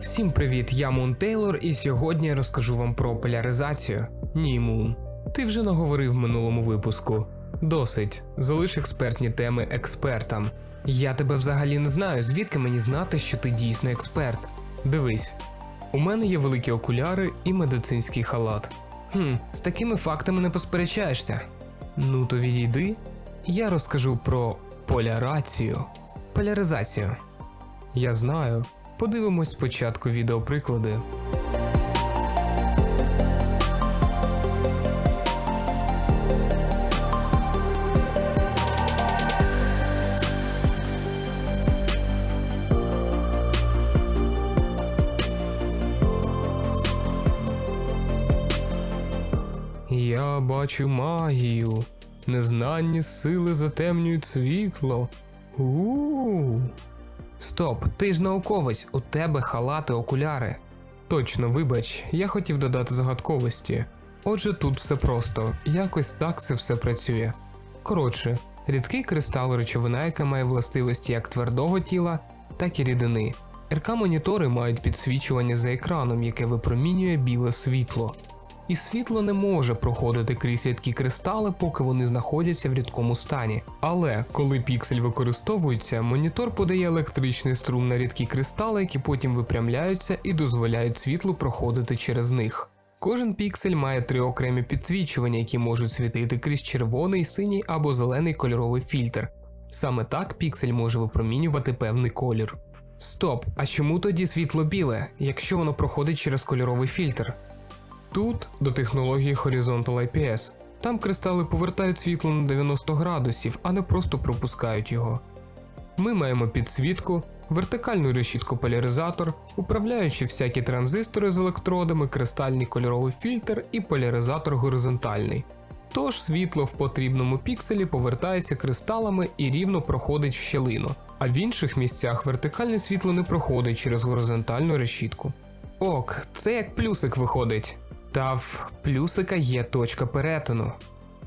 Всім привіт, я Мун Тейлор, і сьогодні я розкажу вам про поляризацію. Ні, Мун. Ти вже наговорив в минулому випуску. Досить, залиш експертні теми експертам. Я тебе взагалі не знаю, звідки мені знати, що ти дійсно експерт. Дивись, у мене є великі окуляри і медицинський халат. Хм, з такими фактами не посперечаєшся. Ну то відійди. Я розкажу про полярацію. Поляризацію. Я знаю. Подивимось спочатку відеоприклади. Я бачу магію. Незнанні сили затемнюють світло. У-у-у. Стоп, ти ж науковець, у тебе халати, окуляри. Точно, вибач, я хотів додати загадковості. Отже, тут все просто, якось так це все працює. Коротше, рідкий кристал речовина, яка має властивості як твердого тіла, так і рідини. РК-монітори мають підсвічування за екраном, яке випромінює біле світло. І світло не може проходити крізь рідкі кристали, поки вони знаходяться в рідкому стані. Але коли піксель використовується, монітор подає електричний струм на рідкі кристали, які потім випрямляються і дозволяють світлу проходити через них. Кожен піксель має три окремі підсвічування, які можуть світити крізь червоний, синій або зелений кольоровий фільтр. Саме так піксель може випромінювати певний колір. Стоп, а чому тоді світло біле, якщо воно проходить через кольоровий фільтр? Тут до технології Horizontal IPS. Там кристали повертають світло на 90 градусів, а не просто пропускають його. Ми маємо підсвітку, вертикальну решітку поляризатор, управляючи всякі транзистори з електродами, кристальний кольоровий фільтр і поляризатор горизонтальний. Тож світло в потрібному пікселі повертається кристалами і рівно проходить в щелину, а в інших місцях вертикальне світло не проходить через горизонтальну решітку. Ок, це як плюсик виходить. Та в плюсика є точка перетину.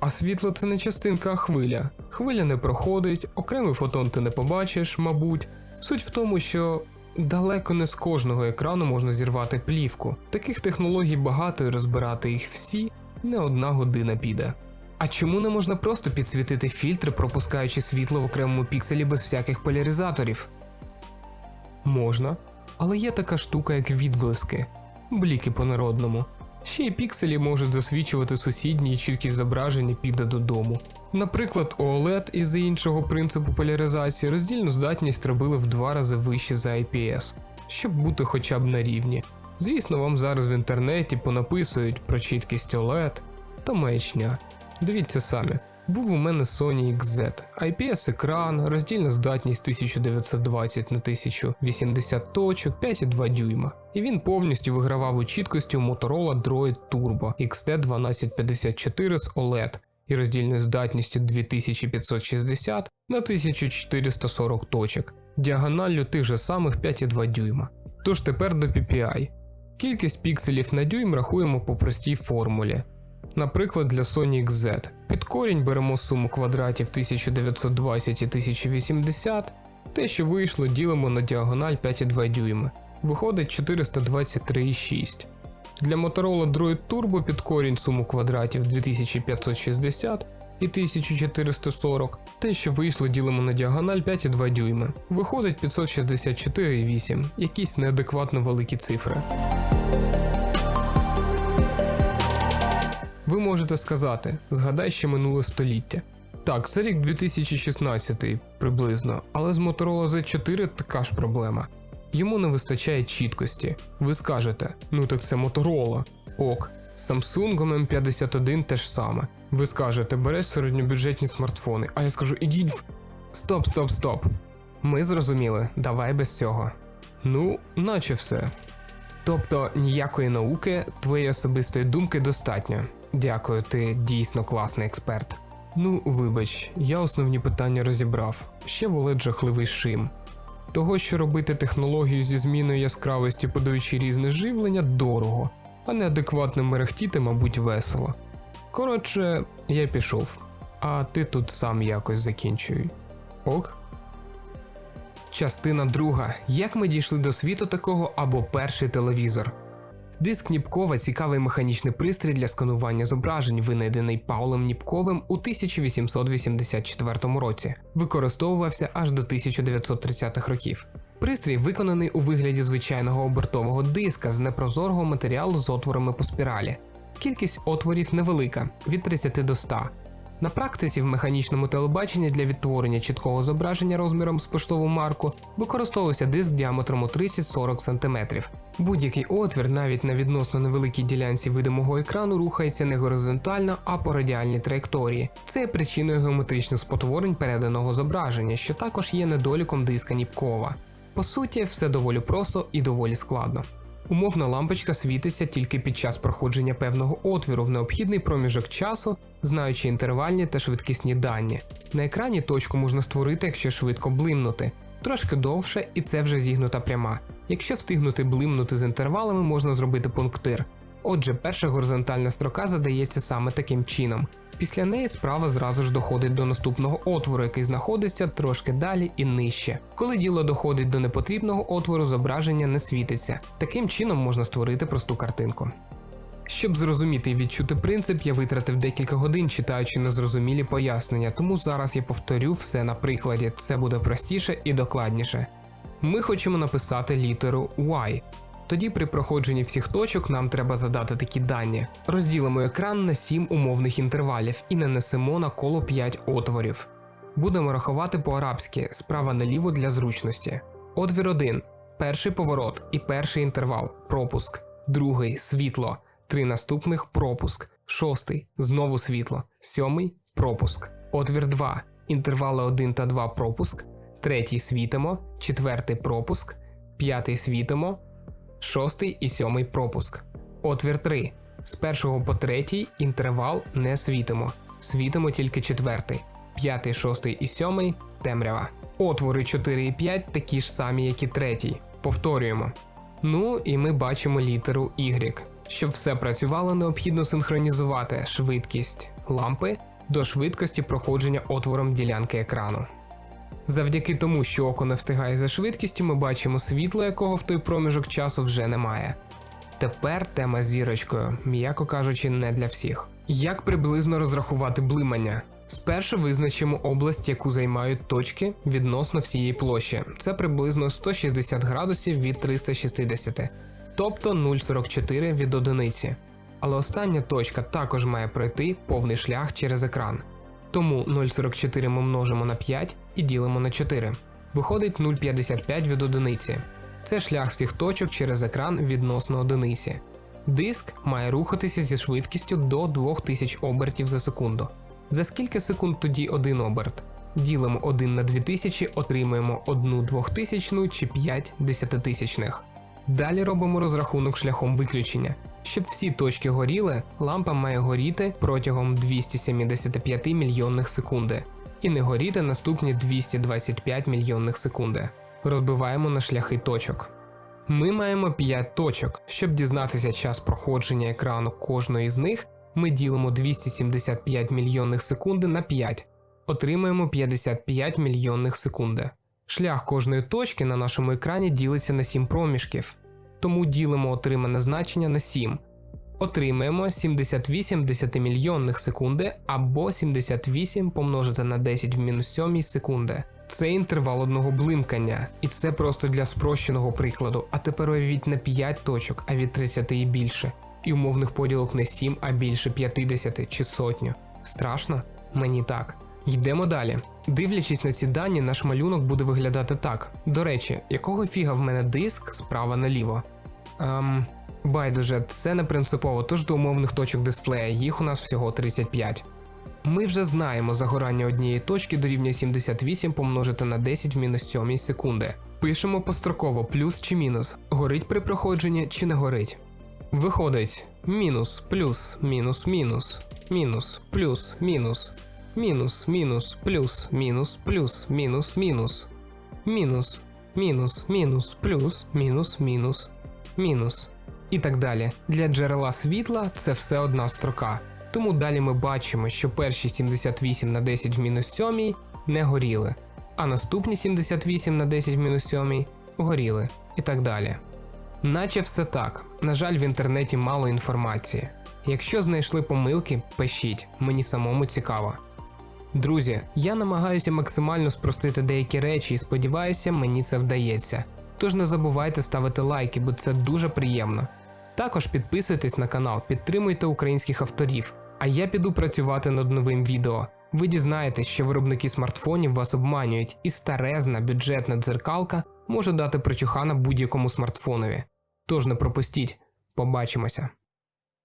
А світло це не частинка, а хвиля. Хвиля не проходить, окремий фотон ти не побачиш, мабуть. Суть в тому, що далеко не з кожного екрану можна зірвати плівку. Таких технологій багато і розбирати їх всі не одна година піде. А чому не можна просто підсвітити фільтри, пропускаючи світло в окремому пікселі без всяких поляризаторів? Можна, але є така штука, як відблиски, бліки по-народному. Ще й пікселі можуть засвічувати сусідні і чіткість зображення піде додому. Наприклад, OLED із-за іншого принципу поляризації роздільну здатність робили в два рази вище за IPS, щоб бути хоча б на рівні. Звісно, вам зараз в інтернеті понаписують про чіткість OLED, то маячня. Дивіться самі. Був у мене Sony XZ, IPS екран, роздільна здатність 1920 на 1080 точок, 5,2 дюйма. І він повністю вигравав у чіткості у Motorola Droid Turbo XT1254 з OLED і роздільною здатністю 2560 на 1440 точок, діагоналлю тих же самих 5,2 дюйма. Тож тепер до PPI. Кількість пікселів на дюйм рахуємо по простій формулі. Наприклад, для Sony XZ. Під корінь беремо суму квадратів 1920 і 1080, те, що вийшло, ділимо на діагональ 5,2 дюйми. Виходить 423,6. Для Motorola Droid Turbo під корінь суму квадратів 2560 і 1440, те, що вийшло, ділимо на діагональ 5,2 дюйми. Виходить 564,8, якісь неадекватно великі цифри. Ви можете сказати, згадай ще минуле століття. Так, це рік 2016 приблизно, але з Motorola Z4 така ж проблема. Йому не вистачає чіткості. Ви скажете, ну так це Motorola. Ок, з Samsung M51 те ж саме. Ви скажете, береш середньобюджетні смартфони, а я скажу, ідіть в. Стоп, стоп, стоп. Ми зрозуміли, давай без цього. Ну, наче все. Тобто ніякої науки, твоєї особистої думки достатньо. Дякую, ти дійсно класний експерт. Ну, вибач, я основні питання розібрав. Ще волить жахливий шим. Того, що робити технологію зі зміною яскравості, подаючи різне живлення, дорого, а неадекватно мерехтіти, мабуть, весело. Коротше, я пішов, а ти тут сам якось закінчуй. Ок? Частина друга. Як ми дійшли до світу такого або перший телевізор. Диск Ніпкова цікавий механічний пристрій для сканування зображень, винайдений Паулем Ніпковим у 1884 році. Використовувався аж до 1930-х років. Пристрій виконаний у вигляді звичайного обертового диска з непрозорого матеріалу з отворами по спіралі. Кількість отворів невелика від 30 до 100. На практиці в механічному телебаченні для відтворення чіткого зображення розміром з поштову марку використовувався диск діаметром у 30-40 см. Будь-який отвір, навіть на відносно невеликій ділянці видимого екрану, рухається не горизонтально, а по радіальній траєкторії. Це є причиною геометричних спотворень переданого зображення, що також є недоліком диска Ніпкова. По суті, все доволі просто і доволі складно. Умовна лампочка світиться тільки під час проходження певного отвіру в необхідний проміжок часу, знаючи інтервальні та швидкісні дані. На екрані точку можна створити, якщо швидко блимнути, трошки довше, і це вже зігнута пряма. Якщо встигнути блимнути з інтервалами, можна зробити пунктир. Отже, перша горизонтальна строка задається саме таким чином. Після неї справа зразу ж доходить до наступного отвору, який знаходиться трошки далі і нижче. Коли діло доходить до непотрібного отвору, зображення не світиться. Таким чином можна створити просту картинку. Щоб зрозуміти і відчути принцип, я витратив декілька годин читаючи незрозумілі пояснення, тому зараз я повторю все на прикладі, це буде простіше і докладніше. Ми хочемо написати літеру Y. Тоді при проходженні всіх точок нам треба задати такі дані. Розділимо екран на 7 умовних інтервалів і нанесемо на коло 5 отворів. Будемо рахувати по-арабськи справа наліво для зручності. Отвір 1. Перший поворот і перший інтервал пропуск. Другий світло. Три наступних пропуск. Шостий знову світло. Сьомий пропуск. Отвір 2. Інтервали 1 та 2 пропуск. Третій світимо. Четвертий пропуск. П'ятий світимо шостий і сьомий пропуск. Отвір 3. З першого по третій інтервал не світимо. Світимо тільки четвертий. П'ятий, шостий і сьомий темрява. Отвори 4 і 5 такі ж самі, як і третій. Повторюємо. Ну і ми бачимо літеру Y. Щоб все працювало, необхідно синхронізувати швидкість лампи до швидкості проходження отвором ділянки екрану. Завдяки тому, що око не встигає за швидкістю, ми бачимо світло, якого в той проміжок часу вже немає. Тепер тема зірочкою, м'яко кажучи, не для всіх. Як приблизно розрахувати блимання? Спершу визначимо область, яку займають точки відносно всієї площі. Це приблизно 160 градусів від 360, тобто 0,44 від одиниці. Але остання точка також має пройти повний шлях через екран. Тому 0,44 ми множимо на 5 і ділимо на 4. Виходить 0,55 від одиниці. Це шлях всіх точок через екран відносно одиниці. Диск має рухатися зі швидкістю до 2000 обертів за секунду. За скільки секунд тоді один оберт? Ділимо 1 на 2000, отримуємо 1 двохтисячну чи 5 десятитисячних. Далі робимо розрахунок шляхом виключення. Щоб всі точки горіли, лампа має горіти протягом 275 мільйонних секунди і не горіти наступні 225 мільйонних секунди. Розбиваємо на шляхи точок. Ми маємо 5 точок. Щоб дізнатися час проходження екрану кожної з них, ми ділимо 275 мільйонних секунди на 5, отримаємо 55 мільйонних секунди. Шлях кожної точки на нашому екрані ділиться на 7 проміжків, тому ділимо отримане значення на 7. Отримаємо 78 десятимільйонних секунди або 78 помножити на 10 в мінус 7 секунди. Це інтервал одного блимкання, і це просто для спрощеного прикладу. А тепер уявіть не 5 точок, а від 30 і більше. І умовних поділок не 7, а більше 50 чи сотню. Страшно? Мені так. Йдемо далі. Дивлячись на ці дані, наш малюнок буде виглядати так. До речі, якого фіга в мене диск справа наліво? Ем, байдуже, це не принципово, тож до умовних точок дисплея, їх у нас всього 35. Ми вже знаємо загорання однієї точки дорівнює 78 помножити на 10 в мінус 7 секунди. Пишемо построково плюс чи мінус, горить при проходженні чи не горить. Виходить мінус, плюс, мінус, мінус, мінус, плюс, мінус, мінус, мінус, плюс, мінус, плюс, мінус, мінус, мінус, мінус, мінус, плюс, мінус, мінус, мінус. І так далі. Для джерела світла це все одна строка. Тому далі ми бачимо, що перші 78 на 10 в мінус 7 не горіли. а наступні 78 на 10 в мінус 7 горіли і так далі. Наче все так. На жаль, в інтернеті мало інформації. Якщо знайшли помилки, пишіть, мені самому цікаво. Друзі, я намагаюся максимально спростити деякі речі і сподіваюся, мені це вдається. Тож не забувайте ставити лайки, бо це дуже приємно. Також підписуйтесь на канал, підтримуйте українських авторів. А я піду працювати над новим відео. Ви дізнаєтесь, що виробники смартфонів вас обманюють, і старезна бюджетна дзеркалка може дати прочухана будь-якому смартфонові. Тож не пропустіть, побачимося.